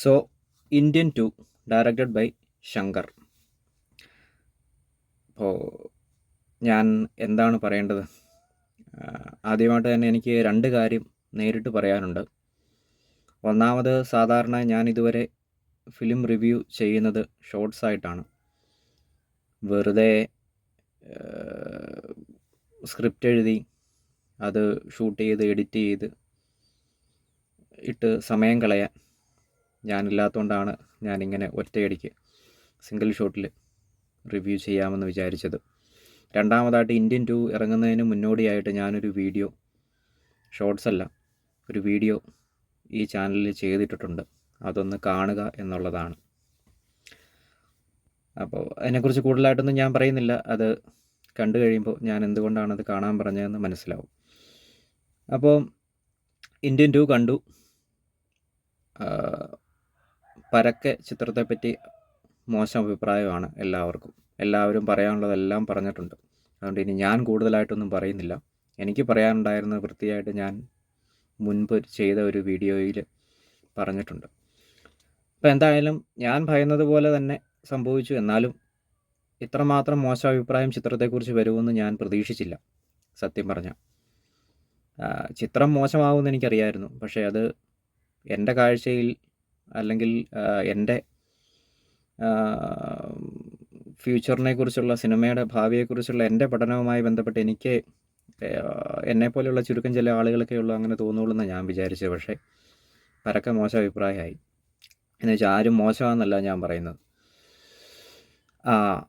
So Indian two directed by Shankar അപ്പോൾ ഞാൻ എന്താണ് പറയേണ്ടത്? ആദ്യമായിട്ട് തന്നെ എനിക്ക് രണ്ട് കാര്യം നേരിട്ട് പറയാനുണ്ട്. ഒന്നാമത് സാധാരണ ഞാൻ ഇതുവരെ ഫിലിം റിവ്യൂ ചെയ്യുന്നത് ഷോർട്സ് ആയിട്ടാണ്. വെറുതെ സ്ക്രിപ്റ്റ് എഴുതി അത് ഷൂട്ട് ചെയ്ത് എഡിറ്റ് ചെയ്ത് ഇട്ട് സമയം കളയാൻ. ഞാനില്ലാത്തതുകൊണ്ടാണ് ഞാനിങ്ങനെ ഒറ്റയടിക്ക് സിംഗിൾ ഷോട്ടിൽ റിവ്യൂ ചെയ്യാമെന്ന് വിചാരിച്ചത്. രണ്ടാമതായിട്ട് ഇന്ത്യൻ ടു ഇറങ്ങുന്നതിന് മുന്നോടിയായിട്ട് ഞാനൊരു വീഡിയോ ഷോർട്സ് അല്ല ഒരു വീഡിയോ ഈ ചാനലിൽ ചെയ്തിട്ടിട്ടുണ്ട്. അതൊന്ന് കാണുക എന്നുള്ളതാണ്. അപ്പോൾ അതിനെക്കുറിച്ച് കൂടുതലായിട്ടൊന്നും ഞാൻ പറയുന്നില്ല. അത് കണ്ടു കഴിയുമ്പോൾ ഞാൻ എന്തുകൊണ്ടാണ് അത് കാണാൻ പറഞ്ഞതെന്ന് മനസ്സിലാവും. അപ്പോൾ ഇന്ത്യൻ ടു കണ്ടു. പരക്കെ ചിത്രത്തെപ്പറ്റി മോശം അഭിപ്രായമാണ് എല്ലാവർക്കും. എല്ലാവരും പറയാനുള്ളതെല്ലാം പറഞ്ഞിട്ടുണ്ട്. അതുകൊണ്ട് ഇനി ഞാൻ കൂടുതലായിട്ടൊന്നും പറയുന്നില്ല. എനിക്ക് പറയാനുണ്ടായിരുന്ന വൃത്തിയായിട്ട് ഞാൻ മുൻപ് ചെയ്ത ഒരു വീഡിയോയിൽ പറഞ്ഞിട്ടുണ്ട്. അപ്പോൾ എന്തായാലും ഞാൻ ഭയന്നത് പോലെ തന്നെ സംഭവിച്ചു. എന്നാലും ഇത്രമാത്രം മോശം അഭിപ്രായം ചിത്രത്തെക്കുറിച്ച് വരുമെന്ന് ഞാൻ പ്രതീക്ഷിച്ചില്ല. സത്യം പറഞ്ഞാൽ. ചിത്രം മോശമാവുമെന്ന് എനിക്കറിയായിരുന്നു. പക്ഷേ അത് എന്റെ കാഴ്ചയിൽ അല്ലെങ്കിൽ എന്റെ ഫ്യൂച്ചറിനെ കുറിച്ചുള്ള സിനിമയുടെ ഭാവിയെക്കുറിച്ചുള്ള എന്റെ പഠനവുമായി ബന്ധപ്പെട്ട് എനിക്ക് എന്നെപ്പോലെയുള്ള ചുരുക്കം ചില ആളുകളൊക്കെ ഉള്ളൂ അങ്ങനെ തോന്നുള്ളൂ എന്ന് ഞാൻ വിചാരിച്ചു പക്ഷേ പരക്കെ മോശം അഭിപ്രായമായി. എന്ന് വെച്ചാൽ ആരും മോശമാണെന്നല്ല ഞാൻ പറയുന്നത്. ആ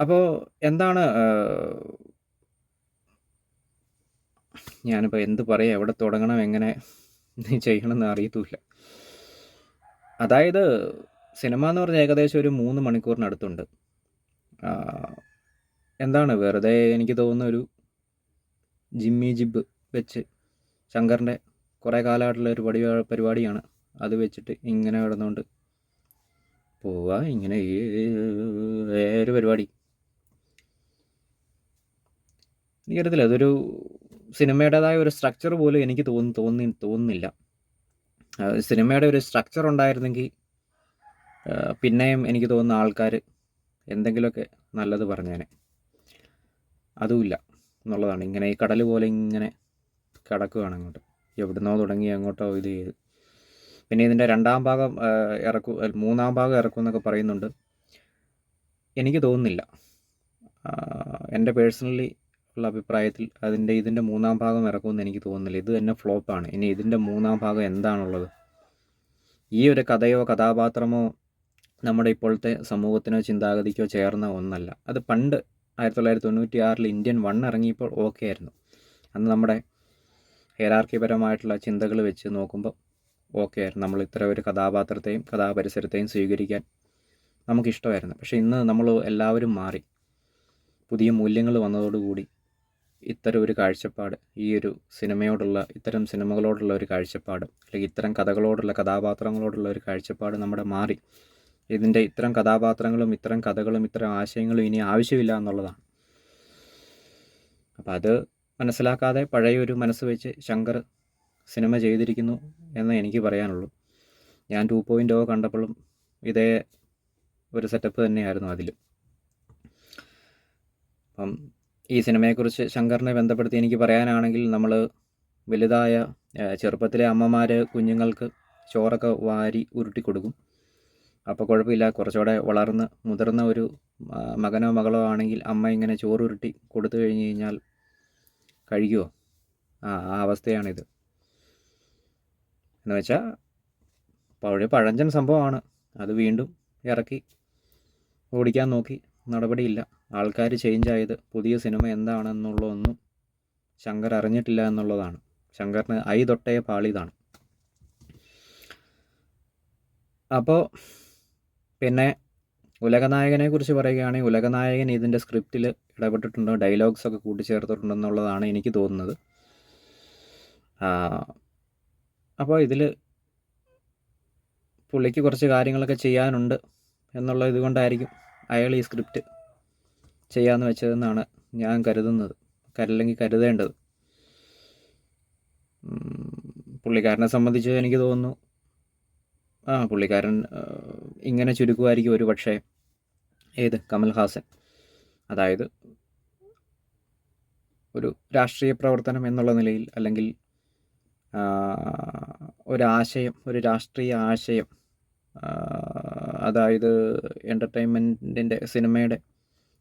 അപ്പോൾ എന്താണ് ഞാനിപ്പോൾ എന്ത് പറയാം? എവിടെ തുടങ്ങണം? എങ്ങനെ ചെയ്യണമെന്ന് അറിയത്തുമില്ല. അതായത് സിനിമ എന്ന് പറഞ്ഞാൽ ഏകദേശം ഒരു മൂന്ന് മണിക്കൂറിനടുത്തുണ്ട്. എന്താണ് വെറുതെ എനിക്ക് തോന്നുന്ന ഒരു ജിമ്മി ജിബ് വെച്ച് ശങ്കറിന്റെ കുറേ കാലമായിട്ടുള്ള ഒരു പടി പരിപാടിയാണ് അത് വെച്ചിട്ട് ഇങ്ങനെ കിടന്നുകൊണ്ട് പോവാ ഇങ്ങനെ ഒരു പരിപാടി. എനിക്കറിയത്തില്ല അതൊരു സിനിമയുടേതായ ഒരു സ്ട്രക്ചർ പോലും എനിക്ക് തോന്നി തോന്നി തോന്നുന്നില്ല. സിനിമയുടെ ഒരു സ്ട്രക്ചർ ഉണ്ടായിരുന്നെങ്കിൽ പിന്നെയും എനിക്ക് തോന്നുന്ന ആൾക്കാർ എന്തെങ്കിലുമൊക്കെ നല്ലത് പറഞ്ഞേനെ. അതുമില്ല എന്നുള്ളതാണ്. ഇങ്ങനെ ഈ കടൽ പോലെ ഇങ്ങനെ കിടക്കുകയാണ് അങ്ങോട്ട്. എവിടുന്നോ തുടങ്ങി അങ്ങോട്ടോ ഇത് ചെയ്ത്. പിന്നെ ഇതിന്റെ രണ്ടാം ഭാഗം ഇറക്കും മൂന്നാം ഭാഗം ഇറക്കും എന്നൊക്കെ പറയുന്നുണ്ട്. എനിക്ക് തോന്നുന്നില്ല. എന്റെ പേഴ്സണലി ഉള്ള അഭിപ്രായത്തിൽ അതിന്റെ ഇതിന്റെ മൂന്നാം ഭാഗം ഇറക്കുമെന്ന് എനിക്ക് തോന്നുന്നില്ല. ഇത് തന്നെ ഫ്ലോപ്പാണ് ഇനി ഇതിന്റെ മൂന്നാം ഭാഗം എന്താണുള്ളത്? ഈ ഒരു കഥയോ കഥാപാത്രമോ നമ്മുടെ ഇപ്പോഴത്തെ സമൂഹത്തിനോ ചിന്താഗതിക്കോ ചേർന്ന ഒന്നല്ല. അത് പണ്ട് ആയിരത്തി തൊള്ളായിരത്തി തൊണ്ണൂറ്റി ആറിൽ ഇന്ത്യൻ വൺ ഇറങ്ങിയപ്പോൾ ഓക്കെ ആയിരുന്നു. അന്ന് നമ്മുടെ ഹേരാർക്കിപരമായിട്ടുള്ള ചിന്തകൾ വെച്ച് നോക്കുമ്പോൾ ഓക്കെ ആയിരുന്നു. നമ്മൾ ഇത്ര ഒരു കഥാപാത്രത്തെയും കഥാപരിസരത്തെയും സ്വീകരിക്കാൻ നമുക്കിഷ്ടമായിരുന്നു. പക്ഷേ ഇന്ന് നമ്മൾ എല്ലാവരും മാറി. പുതിയ മൂല്യങ്ങൾ വന്നതോടുകൂടി ഇത്തരം ഒരു കാഴ്ചപ്പാട് ഈ ഒരു സിനിമയോടുള്ള ഇത്തരം സിനിമകളോടുള്ള ഒരു കാഴ്ചപ്പാട് അല്ലെങ്കിൽ ഇത്തരം കഥകളോടുള്ള കഥാപാത്രങ്ങളോടുള്ള ഒരു കാഴ്ചപ്പാട് നമ്മുടെ മാറി. ഇതിന്റെ ഇത്തരം കഥാപാത്രങ്ങളും ഇത്തരം കഥകളും ഇത്തരം ആശയങ്ങളും ഇനി ആവശ്യമില്ല എന്നുള്ളതാണ്. അപ്പോൾ അത് മനസ്സിലാക്കാതെ പഴയ ഒരു മനസ്സ് വെച്ച് ശങ്കർ സിനിമ ചെയ്തിരിക്കുന്നു എന്ന് എനിക്ക് പറയാനുള്ളൂ. ഞാൻ ടു പോയിന്റ് ഓ കണ്ടപ്പോഴും ഇതേ ഒരു സെറ്റപ്പ് തന്നെയായിരുന്നു അതിൽ അപ്പം ഈ സിനിമയെക്കുറിച്ച് ശങ്കറിനെ ബന്ധപ്പെടുത്തി എനിക്ക് പറയാനാണെങ്കിൽ നമ്മൾ വലുതായ ചെറുപ്പത്തിലെ അമ്മമാർ കുഞ്ഞുങ്ങൾക്ക് ചോറൊക്കെ വാരി ഉരുട്ടി കൊടുക്കും. അപ്പോൾ കുഴപ്പമില്ല കുറച്ചുകൂടെ വളർന്ന് മുതിർന്ന ഒരു മകനോ മകളോ ആണെങ്കിൽ അമ്മ ഇങ്ങനെ ചോറ് ഉരുട്ടി കൊടുത്തു കഴിഞ്ഞ് കഴിഞ്ഞാൽ കഴിക്കുമോ ആ ആ അവസ്ഥയാണിത്. എന്ന് വെച്ചാൽ പഴയ പഴഞ്ചൻ സംഭവമാണ്. അത് വീണ്ടും ഇറക്കി ഓടിക്കാൻ നോക്കി. നടപടിയില്ല. ആൾക്കാർ ചേഞ്ച് ആയത് പുതിയ സിനിമ എന്താണെന്നുള്ളതൊന്നും ശങ്കർ അറിഞ്ഞിട്ടില്ല എന്നുള്ളതാണ്. ശങ്കറിന് ഐ തൊട്ടേ പാളിതാണ്. അപ്പോൾ പിന്നെ ഉലകനായകനെ കുറിച്ച് പറയുകയാണെങ്കിൽ ഉലകനായകൻ ഇതിന്റെ സ്ക്രിപ്റ്റിൽ ഇടപെട്ടിട്ടുണ്ട് ഡയലോഗ്സ് ഒക്കെ കൂട്ടിച്ചേർത്തിട്ടുണ്ടെന്നുള്ളതാണ് എനിക്ക് തോന്നുന്നത്. അപ്പോൾ ഇതിൽ പുള്ളിക്ക് കുറച്ച് കാര്യങ്ങളൊക്കെ ചെയ്യാനുണ്ട് എന്നുള്ള ഇതുകൊണ്ടായിരിക്കും അയാൾ ഈ സ്ക്രിപ്റ്റ് ചെയ്യാമെന്ന് വെച്ചതെന്നാണ് ഞാൻ കരുതുന്നത് കരല്ലെങ്കിൽ കരുതേണ്ടത്. പുള്ളിക്കാരനെ സംബന്ധിച്ച് എനിക്ക് തോന്നുന്നു ആ പുള്ളിക്കാരൻ ഇങ്ങനെ ചുരുക്കുമായിരിക്കും ഒരു പക്ഷേ. ഏത്? കമൽഹാസൻ. അതായത് ഒരു രാഷ്ട്രീയ പ്രവർത്തനം എന്നുള്ള നിലയിൽ അല്ലെങ്കിൽ ഒരാശയം ഒരു രാഷ്ട്രീയ ആശയം അതായത് എന്റർടൈൻമെന്റിന്റെ സിനിമയുടെ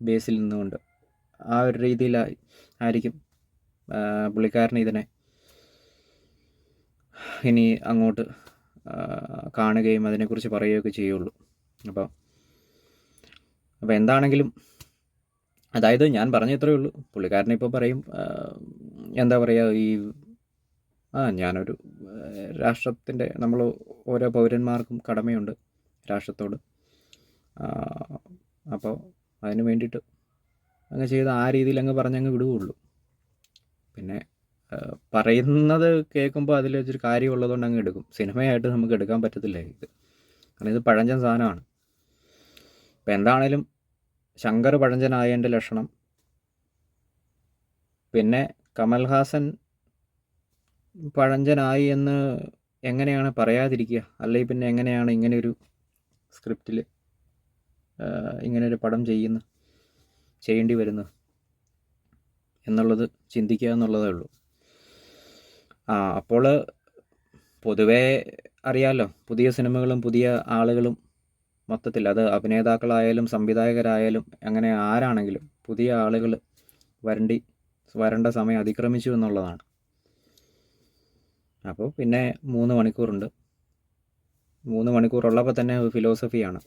ബേസിൽ നിന്നുകൊണ്ട് ആ ഒരു രീതിയിൽ ആയിരിക്കും പുള്ളിക്കാരൻ ഇതിനെ ഇനി അങ്ങോട്ട് കാണുകയും അതിനെക്കുറിച്ച് പറയുകയൊക്കെ ചെയ്യുള്ളൂ. അപ്പോൾ അപ്പോൾ എന്താണെങ്കിലും അതായത് ഞാൻ പറഞ്ഞ ഇത്രയേ ഉള്ളൂ. പുള്ളിക്കാരനിപ്പോൾ പറയും എന്താ പറയുക ഈ ആ ഞാനൊരു രാഷ്ട്രത്തിന്റെ നമ്മൾ ഓരോ പൗരന്മാർക്കും കടമയുണ്ട്. രാഷ്ട്രത്തോട്. അപ്പോൾ അതിന് വേണ്ടിയിട്ട് അങ്ങ് ചെയ്ത് ആ രീതിയിൽ അങ്ങ് പറഞ്ഞങ്ങ് വിടുകയുള്ളൂ. പിന്നെ പറയുന്നത് കേൾക്കുമ്പോൾ അതിൽ വെച്ചൊരു കാര്യമുള്ളതുകൊണ്ട് അങ്ങ് എടുക്കും. സിനിമയായിട്ട് നമുക്ക് എടുക്കാൻ പറ്റത്തില്ല ഇത്. കാരണം ഇത് പഴഞ്ചൻ സാധനമാണ്. ഇപ്പം എന്താണേലും ശങ്കർ പഴഞ്ചനായതിന്റെ ലക്ഷണം. പിന്നെ കമൽഹാസൻ പഴഞ്ചനായി എന്ന് എങ്ങനെയാണ് പറയാതിരിക്കുക? അല്ലെങ്കിൽ പിന്നെ എങ്ങനെയാണ് ഇങ്ങനെയൊരു സ്ക്രിപ്റ്റിൽ ഇങ്ങനൊരു പടം ചെയ്യുന്ന ചെയ്യേണ്ടി വരുന്നു എന്നുള്ളത് ചിന്തിക്കുക എന്നുള്ളതേ ഉള്ളൂ. ആ അപ്പോൾ പൊതുവേ അറിയാമല്ലോ പുതിയ സിനിമകളും പുതിയ ആളുകളും മൊത്തത്തിൽ അത് അഭിനേതാക്കളായാലും സംവിധായകരായാലും അങ്ങനെ ആരാണെങ്കിലും പുതിയ ആളുകൾ വരണ്ടി വരേണ്ട സമയം അതിക്രമിച്ചു എന്നുള്ളതാണ്. അപ്പോൾ പിന്നെ മൂന്ന് മണിക്കൂറുണ്ട്. മൂന്ന് മണിക്കൂറുള്ളപ്പോൾ തന്നെ ഫിലോസഫിയാണ്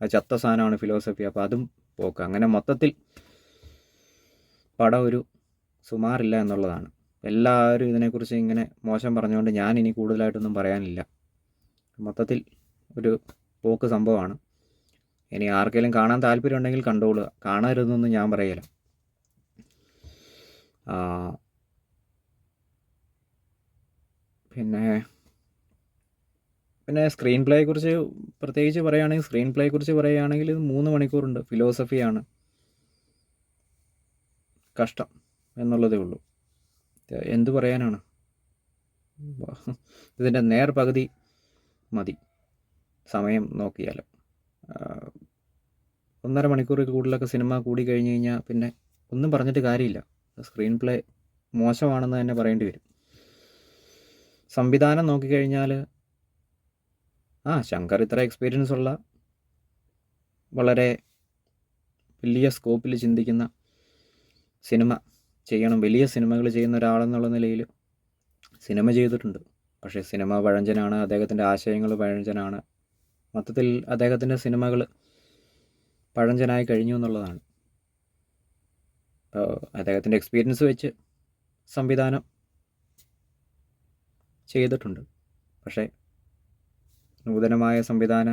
ആ ചത്ത സാധനമാണ് ഫിലോസഫി അപ്പോൾ അതും പോക്ക്. അങ്ങനെ മൊത്തത്തിൽ പടം ഒരു സുമാറില്ല എന്നുള്ളതാണ്. എല്ലാവരും ഇതിനെക്കുറിച്ച് ഇങ്ങനെ മോശം പറഞ്ഞുകൊണ്ട് ഞാൻ ഇനി കൂടുതലായിട്ടൊന്നും പറയാനില്ല. മൊത്തത്തിൽ ഒരു പോക്ക് സംഭവമാണ്. ഇനി ആർക്കെങ്കിലും കാണാൻ താല്പര്യം ഉണ്ടെങ്കിൽ കണ്ടോളുക. കാണരുതെന്നൊന്നും ഞാൻ പറയില്ല. പിന്നെ പിന്നെ സ്ക്രീൻ പ്ലേയെ കുറിച്ച് പ്രത്യേകിച്ച് പറയുകയാണെങ്കിൽ സ്ക്രീൻ പ്ലേയെ കുറിച്ച് പറയുകയാണെങ്കിൽ ഇത് മൂന്ന് മണിക്കൂറുണ്ട്. ഫിലോസഫിയാണ് കഷ്ടം എന്നുള്ളതേ ഉള്ളൂ. എന്തു പറയാനാണ്? ഇതിന്റെ നേർ പകുതി മതി. സമയം നോക്കിയാൽ ഒന്നര മണിക്കൂറിൽ കൂടുതലൊക്കെ സിനിമ കൂടി കഴിഞ്ഞ് കഴിഞ്ഞാൽ പിന്നെ ഒന്നും പറഞ്ഞിട്ട് കാര്യമില്ല. സ്ക്രീൻ പ്ലേ മോശമാണെന്ന് തന്നെ പറയേണ്ടി വരും. സംവിധാനം നോക്കിക്കഴിഞ്ഞാൽ ആ ശങ്കർ ഇത്ര എക്സ്പീരിയൻസ് ഉള്ള വളരെ വലിയ സ്കോപ്പിൽ ചിന്തിക്കുന്ന സിനിമ ചെയ്യണം വലിയ സിനിമകൾ ചെയ്യുന്ന ഒരാളെന്നുള്ള നിലയിൽ സിനിമ ചെയ്തിട്ടുണ്ട്. പക്ഷേ സിനിമ പഴഞ്ചനാണ് അദ്ദേഹത്തിന്റെ ആശയങ്ങൾ പഴഞ്ചനാണ്. മൊത്തത്തിൽ അദ്ദേഹത്തിന്റെ സിനിമകൾ പഴഞ്ചനായി കഴിഞ്ഞു എന്നുള്ളതാണ്. അപ്പോൾ അദ്ദേഹത്തിന്റെ എക്സ്പീരിയൻസ് വെച്ച് സംവിധാനം ചെയ്തിട്ടുണ്ട്. പക്ഷേ നൂതനമായ സംവിധാന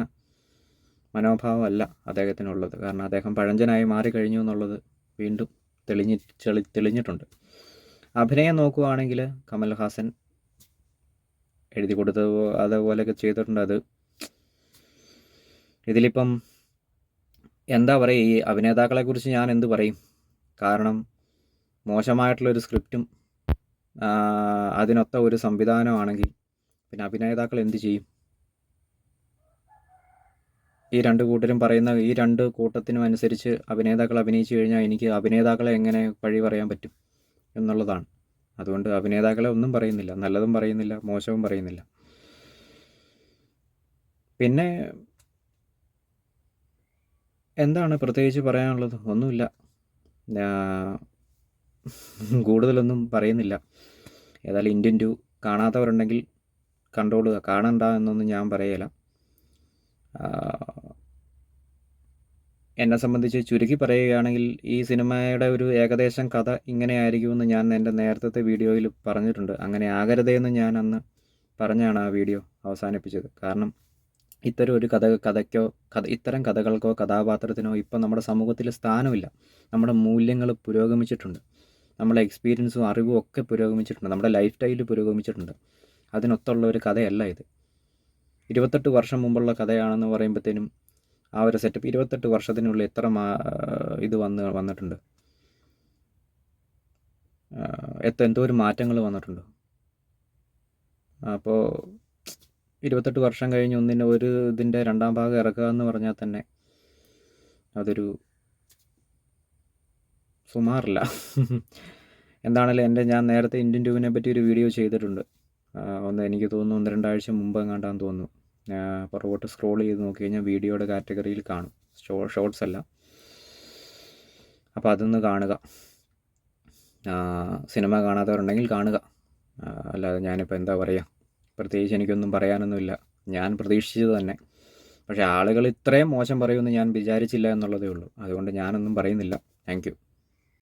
മനോഭാവമല്ല അദ്ദേഹത്തിനുള്ളത്. കാരണം അദ്ദേഹം പഴഞ്ചനായി മാറിക്കഴിഞ്ഞു എന്നുള്ളത് വീണ്ടും തെളിഞ്ഞി ചെളി തെളിഞ്ഞിട്ടുണ്ട്. അഭിനയം നോക്കുകയാണെങ്കിൽ കമൽഹാസൻ എഴുതി കൊടുത്ത അതേപോലെയൊക്കെ ചെയ്തിട്ടുണ്ട്. അത് ഇതിലിപ്പം എന്താ പറയുക ഈ അഭിനേതാക്കളെക്കുറിച്ച് ഞാൻ എന്ത് പറയും? കാരണം മോശമായിട്ടുള്ളൊരു സ്ക്രിപ്റ്റും അതിനൊത്ത ഒരു സംവിധാനമാണെങ്കിൽ പിന്നെ അഭിനേതാക്കൾ എന്ത് ചെയ്യും? ഈ രണ്ട് കൂട്ടരും പറയുന്ന ഈ രണ്ട് കൂട്ടത്തിനും അനുസരിച്ച് അഭിനേതാക്കൾ അഭിനയിച്ചു കഴിഞ്ഞാൽ എനിക്ക് അഭിനേതാക്കളെ എങ്ങനെ പഴി പറയാൻ പറ്റും എന്നുള്ളതാണ്. അതുകൊണ്ട് അഭിനേതാക്കളെ ഒന്നും പറയുന്നില്ല നല്ലതും പറയുന്നില്ല മോശവും പറയുന്നില്ല. പിന്നെ എന്താണ് പ്രത്യേകിച്ച് പറയാനുള്ളത്? ഒന്നുമില്ല. കൂടുതലൊന്നും പറയുന്നില്ല. ഏതായാലും ഇന്ത്യൻ ടു കാണാത്തവരുണ്ടെങ്കിൽ കണ്ടോളുക. കാണണ്ട എന്നൊന്നും ഞാൻ പറയല. ആ, എന്നെ സംബന്ധിച്ച് ചുരുക്കി പറയുകയാണെങ്കിൽ ഈ സിനിമയുടെ ഒരു ഏകദേശം കഥ ഇങ്ങനെയായിരിക്കുമെന്ന് ഞാൻ എന്റെ നേരത്തെ വീഡിയോയിൽ പറഞ്ഞിട്ടുണ്ട്. അങ്ങനെ ആകരുതേന്ന് ഞാൻ അന്ന് പറഞ്ഞാണ് ആ വീഡിയോ അവസാനിപ്പിച്ചത്. കാരണം ഇത്തരം ഒരു കഥ കഥയ്ക്കോ കഥ ഇത്തരം കഥകൾക്കോ കഥാപാത്രത്തിനോ ഇപ്പം നമ്മുടെ സമൂഹത്തിൽ സ്ഥാനമില്ല. നമ്മുടെ മൂല്യങ്ങൾ പുരോഗമിച്ചിട്ടുണ്ട്. നമ്മുടെ എക്സ്പീരിയൻസും അറിവും ഒക്കെ പുരോഗമിച്ചിട്ടുണ്ട്. നമ്മുടെ ലൈഫ് സ്റ്റൈൽ പുരോഗമിച്ചിട്ടുണ്ട്. അതിനൊത്തുള്ള ഒരു കഥയല്ല ഇത്. ഇരുപത്തെട്ട് വർഷം മുമ്പുള്ള കഥയാണെന്ന് പറയുമ്പോഴത്തേനും ആ ഒരു സെറ്റപ്പ് ഇരുപത്തെട്ട് വർഷത്തിനുള്ളിൽ എത്ര ഇത് വന്ന് വന്നിട്ടുണ്ട്? എത്ര എന്തോ ഒരു മാറ്റങ്ങൾ വന്നിട്ടുണ്ട്. അപ്പോൾ ഇരുപത്തെട്ട് വർഷം കഴിഞ്ഞ് ഒന്നിന്റെ ഒരു ഇതിന്റെ രണ്ടാം ഭാഗം ഇറക്കുക എന്ന് പറഞ്ഞാൽ തന്നെ അതൊരു സുമാറില്ല. എന്താണല്ലോ എന്റെ ഞാൻ നേരത്തെ ഇന്ത്യൻ ട്യൂബിനെ പറ്റി ഒരു വീഡിയോ ചെയ്തിട്ടുണ്ട്. ഒന്ന് എനിക്ക് തോന്നുന്നു ഒന്ന് രണ്ടാഴ്ച മുമ്പ് എങ്ങാണ്ടാന്ന് തോന്നുന്നു. പുറകോട്ട് സ്ക്രോൾ ചെയ്ത് നോക്കി കഴിഞ്ഞാൽ വീഡിയോയുടെ കാറ്റഗറിയിൽ കാണും. ഷോർട്സ് അല്ല. അപ്പോൾ അതൊന്ന് കാണുക. സിനിമ കാണാത്തവരുണ്ടെങ്കിൽ കാണുക. അല്ലാതെ ഞാനിപ്പോൾ എന്താ പറയുക പ്രത്യേകിച്ച് എനിക്കൊന്നും പറയാനൊന്നുമില്ല. ഞാൻ പ്രതീക്ഷിച്ചത് തന്നെ. പക്ഷേ ആളുകൾ ഇത്രയും മോശം പറയുമെന്ന് ഞാൻ വിചാരിച്ചില്ല എന്നുള്ളതേ ഉള്ളൂ. അതുകൊണ്ട് ഞാനൊന്നും പറയുന്നില്ല. താങ്ക്